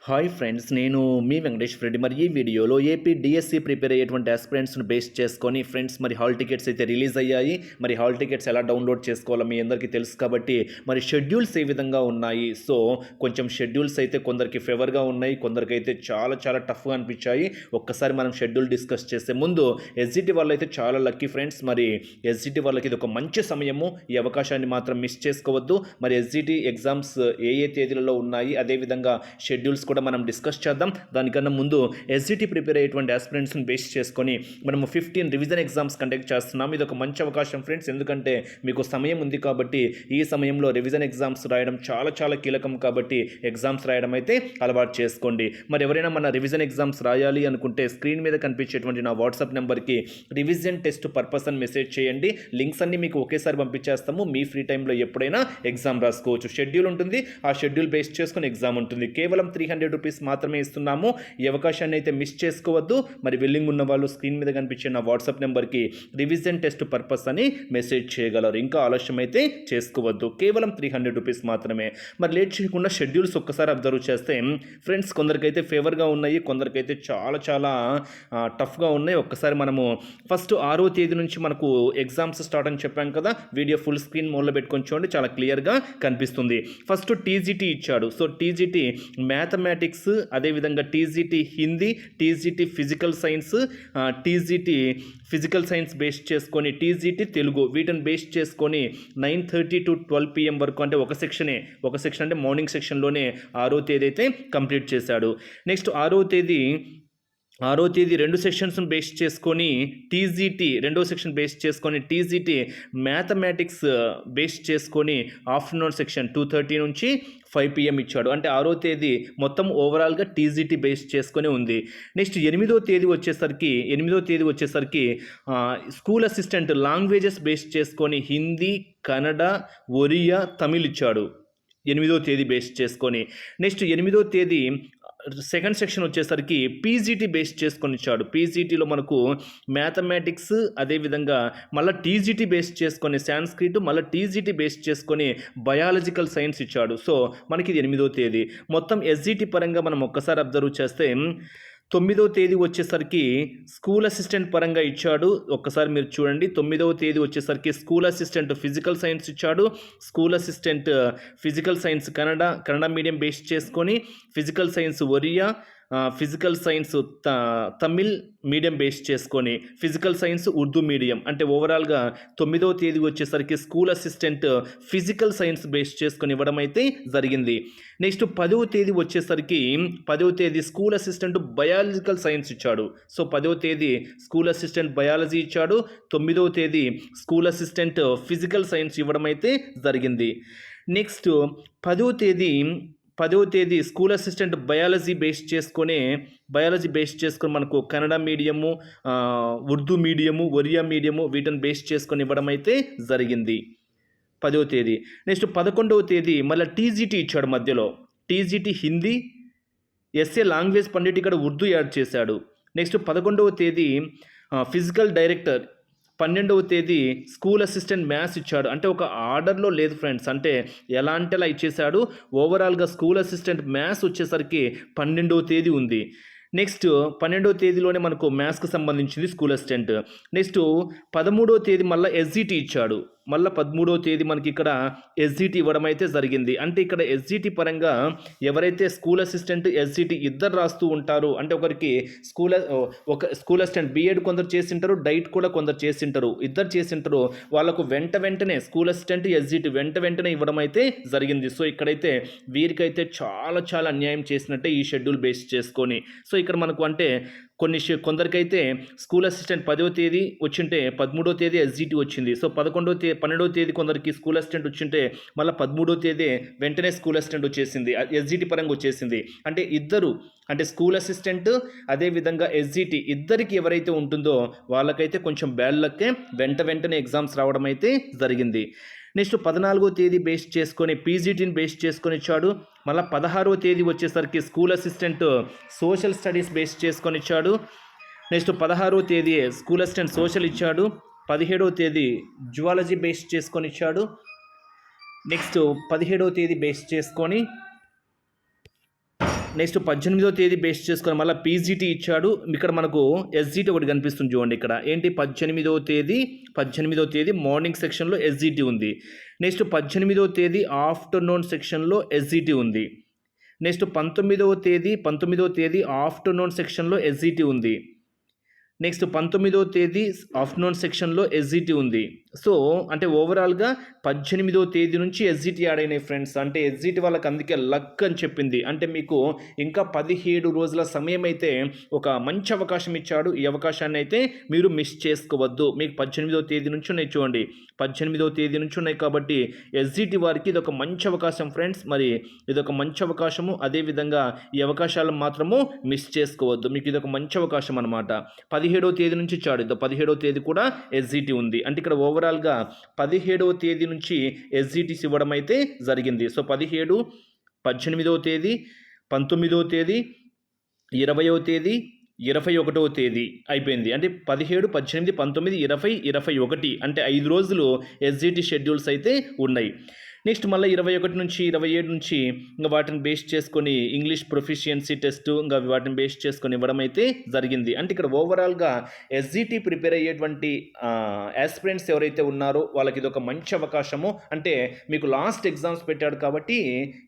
Hi friends నేను మీ వెంకటేష్ రెడ్డి మరి ఈ వీడియోలో ఏపీ డిఎస్సి ప్రిపేర్ అయ్యేటువంటి ఆస్పిరెంట్స్ను బేస్ చేసుకొని ఫ్రెండ్స్ మరి హాల్ టికెట్స్ అయితే రిలీజ్ అయ్యాయి. మరి హాల్ టికెట్స్ ఎలా డౌన్లోడ్ చేసుకోవాలో మీ అందరికీ తెలుసు కాబట్టి మరి షెడ్యూల్స్ ఏ విధంగా ఉన్నాయి? సో కొంచెం షెడ్యూల్స్ అయితే కొందరికి ఫేవర్గా ఉన్నాయి కొందరికి అయితే చాలా చాలా టఫ్గా అనిపించాయి. ఒక్కసారి మనం షెడ్యూల్ డిస్కస్ చేసే ముందు ఎస్జిటి వాళ్ళు అయితే చాలా లక్కీ ఫ్రెండ్స్ మరి ఎస్జిటి వాళ్ళకి ఇది ఒక మంచి సమయము. ఈ అవకాశాన్ని మాత్రం మిస్ చేసుకోవద్దు. మరి ఎస్జిటి ఎగ్జామ్స్ ఏ ఏ తేదీలలో ఉన్నాయి? అదేవిధంగా షెడ్యూల్స్ కూడా మనం డిస్కస్ చేద్దాం. దానికన్నా ముందు ఎస్జిటి ప్రిపేర్ అయ్యేటువంటి ఆస్పిరెంట్స్ని బేస్ చేసుకొని మనము ఫిఫ్టీన్ రివిజన్ ఎగ్జామ్స్ కండక్ట్ చేస్తున్నాం. ఇది ఒక మంచి అవకాశం ఫ్రెండ్స్ ఎందుకంటే మీకు సమయం ఉంది కాబట్టి ఈ సమయంలో రివిజన్ ఎగ్జామ్స్ రాయడం చాలా చాలా కీలకం కాబట్టి ఎగ్జామ్స్ రాయడం అయితే అలవాటు చేసుకోండి. మరి ఎవరైనా మన రివిజన్ ఎగ్జామ్స్ రాయాలి అనుకుంటే స్క్రీన్ మీద కనిపించేటువంటి నా వాట్సాప్ నెంబర్కి రివిజన్ టెస్ట్ పర్పస్ అని మెసేజ్ చేయండి. లింక్స్ అన్ని మీకు ఒకేసారి పంపించేస్తాము. మీ ఫ్రీ టైంలో ఎప్పుడైనా ఎగ్జామ్ రాసుకోవచ్చు. షెడ్యూల్ ఉంటుంది. ఆ షెడ్యూల్ బేస్ చేసుకుని ఎగ్జామ్ ఉంటుంది. కేవలం త్రీ హండ్రెడ్ రూపీస్ మాత్రమే ఇస్తున్నాము. ఈ అవకాశాన్ని అయితే మిస్ చేసుకోవద్దు. మరి విల్లింగ్ ఉన్న వాళ్ళు స్క్రీన్ మీద కనిపించే నా వాట్సాప్ నెంబర్కి రివిజన్ టెస్ట్ పర్పస్ అని మెసేజ్ చేయగలరు. ఇంకా ఆలస్యం అయితే చేసుకోవద్దు. కేవలం త్రీ హండ్రెడ్ రూపీస్ మాత్రమే. మరి లేట్ చేయకుండా షెడ్యూల్స్ ఒక్కసారి అబ్జర్వ్ చేస్తే ఫ్రెండ్స్ కొందరికైతే ఫేవర్గా ఉన్నాయి. కొందరికైతే చాలా చాలా టఫ్గా ఉన్నాయి. ఒక్కసారి మనము ఫస్ట్ ఆరో తేదీ నుంచి మనకు ఎగ్జామ్స్ స్టార్ట్ అని చెప్పాం కదా. వీడియో ఫుల్ స్క్రీన్ మోడ్లో పెట్టుకొని చూడండి. చాలా క్లియర్గా కనిపిస్తుంది. ఫస్ట్ టీజీటీ ఇచ్చాడు. సో టీజీటీ మ్యాథమెటిక్స్ అదేవిధంగా TGT Hindi TGT physical science TGT physical science base చేసుకొని టీజీటీ తెలుగు వీటిని బేస్ చేసుకొని nine thirty to twelve PM వరకు అంటే ఒక సెక్షనే ఒక సెక్షన్ అంటే మార్నింగ్ సెక్షన్లోనే ఆరో తేదీ అయితే కంప్లీట్ చేశాడు. నెక్స్ట్ ఆరో తేదీ ఆరో తేదీ రెండు సెక్షన్స్ను బేస్ చేసుకొని టీజీటీ రెండో సెక్షన్ బేస్ చేసుకొని టీజీటీ మ్యాథమెటిక్స్ బేస్ చేసుకొని ఆఫ్టర్నూన్ సెక్షన్ టూ థర్టీ నుంచి ఫైవ్ పిఎం ఇచ్చాడు. అంటే ఆరో తేదీ మొత్తం ఓవరాల్గా టీజీటీ బేస్ చేసుకొని ఉంది. నెక్స్ట్ ఎనిమిదో తేదీ వచ్చేసరికి ఎనిమిదో తేదీ వచ్చేసరికి స్కూల్ అసిస్టెంట్ లాంగ్వేజెస్ బేస్ చేసుకొని హిందీ కన్నడ ఒరియా తమిళ్ ఇచ్చాడు. ఎనిమిదో తేదీ బేస్ చేసుకొని నెక్స్ట్ ఎనిమిదో తేదీ సెకండ్ సెక్షన్ వచ్చేసరికి పీజీటీ బేస్ చేసుకొని ఇచ్చాడు. పీజీటీలో మనకు మ్యాథమెటిక్స్ అదేవిధంగా మళ్ళీ టీజీటీ బేస్ చేసుకొని సాంస్క్రిట్ మళ్ళీ టీజీటీ బేస్ చేసుకొని బయాలజికల్ సైన్స్ ఇచ్చాడు. సో మనకి ఇది ఎనిమిదో తేదీ. మొత్తం ఎస్జిటి పరంగా మనం ఒక్కసారి అబ్జర్వ్ చేస్తే తొమ్మిదవ తేదీ వచ్చేసరికి స్కూల్ అసిస్టెంట్ పరంగా ఇచ్చాడు. ఒక్కసారి మీరు చూడండి. తొమ్మిదవ తేదీ వచ్చేసరికి స్కూల్ అసిస్టెంట్ ఫిజికల్ సైన్స్ ఇచ్చాడు. School assistant physical science Kannada Kannada medium base చేసుకొని physical science Oriya physical science త తమిళ్ మీడియం బేస్ చేసుకొని ఫిజికల్ సైన్స్ ఉర్దూ మీడియం. అంటే ఓవరాల్గా తొమ్మిదవ తేదీ వచ్చేసరికి school assistant physical science base చేసుకొని ఇవ్వడం అయితే జరిగింది. నెక్స్ట్ పదవ తేదీ వచ్చేసరికి పదవ తేదీ స్కూల్ అసిస్టెంట్ బయాలజికల్ సైన్స్ ఇచ్చాడు. సో పదవ తేదీ స్కూల్ అసిస్టెంట్ బయాలజీ ఇచ్చాడు. తొమ్మిదవ తేదీ స్కూల్ అసిస్టెంట్ ఫిజికల్ సైన్స్ ఇవ్వడం అయితే జరిగింది. నెక్స్ట్ పదవ తేదీ పదవ తేదీ స్కూల్ అసిస్టెంట్ బయాలజీ బేస్ చేసుకునే బయాలజీ బేస్ చేసుకొని మనకు Kannada medium Urdu medium Oriya medium వీటిని బేస్ చేసుకొని ఇవ్వడం అయితే జరిగింది. పదవ తేదీ. నెక్స్ట్ పదకొండవ తేదీ మళ్ళీ టీజీటీ ఇచ్చాడు మధ్యలో. TGT Hindi SA language pandit ఇక్కడ ఉర్దూ యాడ్ చేశాడు. నెక్స్ట్ పదకొండవ తేదీ ఫిజికల్ డైరెక్టర్ పన్నెండవ తేదీ స్కూల్ అసిస్టెంట్ మ్యాథ్స్ ఇచ్చాడు. అంటే ఒక ఆర్డర్లో లేదు ఫ్రెండ్స్. అంటే ఎలా అంటే అలా ఇచ్చేశాడు? ఓవరాల్గా స్కూల్ అసిస్టెంట్ మ్యాథ్స్ వచ్చేసరికి పన్నెండవ తేదీ ఉంది. నెక్స్ట్ పన్నెండవ తేదీలోనే మనకు మ్యాథ్స్కి సంబంధించింది స్కూల్ అసిస్టెంట్. నెక్స్ట్ పదమూడవ తేదీ మళ్ళీ ఎస్జిటి ఇచ్చాడు. మళ్ళీ పదమూడవ తేదీ మనకి ఇక్కడ ఎస్జిటి ఇవ్వడం అయితే జరిగింది. అంటే ఇక్కడ ఎస్జిటి పరంగా ఎవరైతే స్కూల్ అసిస్టెంట్ ఎస్జిటి ఇద్దరు రాస్తూ ఉంటారు అంటే ఒకరికి స్కూల్ ఒక స్కూల్ అసిస్టెంట్ బీఎడ్ కొందరు చేసింటారు డైట్ కూడా కొందరు చేసింటారు. ఇద్దరు చేసింటారు. వాళ్ళకు వెంట వెంటనే స్కూల్ అసిస్టెంట్ ఎస్జిటి వెంట వెంటనే ఇవ్వడం అయితే జరిగింది. సో ఇక్కడైతే వీరికైతే చాలా చాలా అన్యాయం చేసినట్టే ఈ షెడ్యూల్ బేస్ చేసుకొని. సో ఇక్కడ మనకు అంటే కొన్ని కొందరికైతే స్కూల్ అసిస్టెంట్ పదవ తేదీ వచ్చింటే పదమూడో తేదీ ఎస్జిటి వచ్చింది. సో పదకొండో తేదీ పన్నెండో తేదీ కొందరికి స్కూల్ అసిస్టెంట్ వచ్చింటే మళ్ళీ పదమూడో తేదీ వెంటనే స్కూల్ అసిస్టెంట్ వచ్చేసింది. ఎస్జిటి పరంగా వచ్చేసింది. అంటే ఇద్దరు అంటే స్కూల్ అసిస్టెంట్ అదేవిధంగా ఎస్జిటి ఇద్దరికి ఎవరైతే ఉంటుందో వాళ్ళకైతే కొంచెం బ్యాడ్ లక్కే వెంట వెంటనే ఎగ్జామ్స్ రావడం అయితే జరిగింది. నెక్స్ట్ పద్నాలుగో తేదీ బేస్ చేసుకొని పీజీటీని బేస్ చేసుకొని ఇచ్చాడు. మళ్ళీ పదహారో తేదీ వచ్చేసరికి school assistant social studies base చేసుకొని ఇచ్చాడు. నెక్స్ట్ పదహారో తేదీ స్కూల్ అసిస్టెంట్ సోషల్ ఇచ్చాడు. పదిహేడవ తేదీ జువాలజీ బేస్ చేసుకొని ఇచ్చాడు. నెక్స్ట్ పదిహేడవ తేదీ బేస్ చేసుకొని నెక్స్ట్ పద్దెనిమిదో తేదీ బేస్ చేసుకొని మళ్ళీ పీజీటీ ఇచ్చాడు. ఇక్కడ మనకు ఎస్జీటీ ఒకటి కనిపిస్తుంది చూడండి ఇక్కడ. ఏంటి? పద్దెనిమిదో తేదీ పద్దెనిమిదో తేదీ మార్నింగ్ సెక్షన్లో ఎస్జీటీ ఉంది. నెక్స్ట్ పద్దెనిమిదో తేదీ ఆఫ్టర్నూన్ సెక్షన్లో ఎస్జీటీ ఉంది. నెక్స్ట్ పంతొమ్మిదవ తేదీ పంతొమ్మిదవ తేదీ ఆఫ్టర్నూన్ సెక్షన్లో ఎస్జీటీ ఉంది. నెక్స్ట్ పంతొమ్మిదవ తేదీ ఆఫ్టర్నూన్ సెక్షన్లో ఎస్జీటీ ఉంది. సో అంటే ఓవరాల్గా పద్దెనిమిదో తేదీ నుంచి ఎస్జిటి యాడ్ అయినాయి ఫ్రెండ్స్ అంటే ఎస్జిటి వాళ్ళకి అందుకే లక్ అని చెప్పింది. అంటే మీకు ఇంకా పదిహేడు రోజుల సమయం అయితే ఒక మంచి అవకాశం ఇచ్చాడు. ఈ అవకాశాన్ని అయితే మీరు మిస్ చేసుకోవద్దు. మీకు పద్దెనిమిదో తేదీ నుంచి ఉన్నాయి చూడండి. పద్దెనిమిదో తేదీ నుంచి ఉన్నాయి కాబట్టి ఎస్జిటి వారికి ఇది ఒక మంచి అవకాశం ఫ్రెండ్స్ మరి ఇది ఒక మంచి అవకాశము. అదేవిధంగా ఈ అవకాశాలను మాత్రము మిస్ చేసుకోవద్దు. మీకు ఇది ఒక మంచి అవకాశం అనమాట పదిహేడో తేదీ నుంచి ఇచ్చాడు ఇది పదిహేడో తేదీ కూడా ఎస్జిటి ఉంది. అంటే ఇక్కడ ఓవర్ ఓవరాల్గా పదిహేడవ తేదీ నుంచి ఎస్జిటిస్ ఇవ్వడం అయితే జరిగింది. సో పదిహేడు పద్దెనిమిదవ తేదీ పంతొమ్మిదవ తేదీ ఇరవయవ తేదీ ఇరవై ఒకటవ తేదీ అయిపోయింది. అంటే పదిహేడు పద్దెనిమిది పంతొమ్మిది ఇరవై ఇరవై ఒకటి అంటే ఐదు రోజులు ఎస్జిటి షెడ్యూల్స్ అయితే ఉన్నాయి. నెక్స్ట్ మళ్ళీ ఇరవై ఒకటి నుంచి ఇరవై ఏడు నుంచి ఇంకా వాటిని బేస్ చేసుకొని ఇంగ్లీష్ ప్రొఫిషియన్సీ టెస్ట్ ఇంకా వాటిని బేస్ చేసుకొని ఇవ్వడం అయితే జరిగింది. అంటే ఇక్కడ ఓవరాల్గా ఎస్జిటి ప్రిపేర్ అయ్యేటువంటి ఆస్పిరెంట్స్ ఎవరైతే ఉన్నారో వాళ్ళకి ఇది ఒక మంచి అవకాశము. అంటే మీకు లాస్ట్ ఎగ్జామ్స్ పెట్టాడు కాబట్టి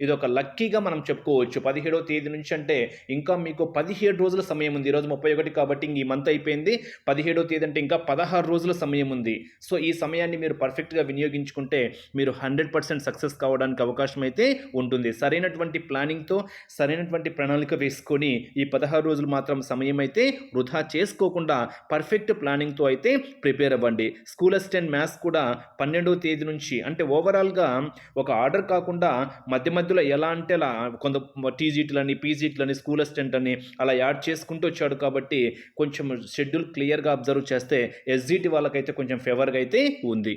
ఇది ఒక లక్కీగా మనం చెప్పుకోవచ్చు. పదిహేడవ తేదీ నుంచి అంటే ఇంకా మీకు పదిహేడు రోజుల సమయం ఉంది. ఈరోజు ముప్పై ఒకటి కాబట్టి ఇంక ఈ మంత్ అయిపోయింది. పదిహేడో తేదీ అంటే ఇంకా పదహారు రోజుల సమయం ఉంది. సో ఈ సమయాన్ని మీరు పర్ఫెక్ట్గా వినియోగించుకుంటే మీరు హండ్రెడ్ పర్సెంట్ సక్సెస్ కావడానికి అవకాశం అయితే ఉంటుంది. సరైనటువంటి ప్లానింగ్తో సరైనటువంటి ప్రణాళిక వేసుకొని ఈ పదహారు రోజులు మాత్రం సమయం అయితే వృధా చేసుకోకుండా పర్ఫెక్ట్ ప్లానింగ్తో అయితే ప్రిపేర్ అవ్వండి. స్కూల్ అసిస్టెంట్ మ్యాథ్స్ కూడా పన్నెండవ తేదీ నుంచి అంటే ఓవరాల్గా ఒక ఆర్డర్ కాకుండా మధ్య మధ్యలో ఎలా అంటే అలా కొంత టీజీటీలని పీజీటీలని స్కూల్ అసిస్టెంట్ అని అలా యాడ్ చేసుకుంటూ వచ్చాడు కాబట్టి కొంచెం షెడ్యూల్ క్లియర్గా అబ్జర్వ్ చేస్తే ఎస్జీటీ వాళ్ళకైతే కొంచెం ఫేవర్గా అయితే ఉంది.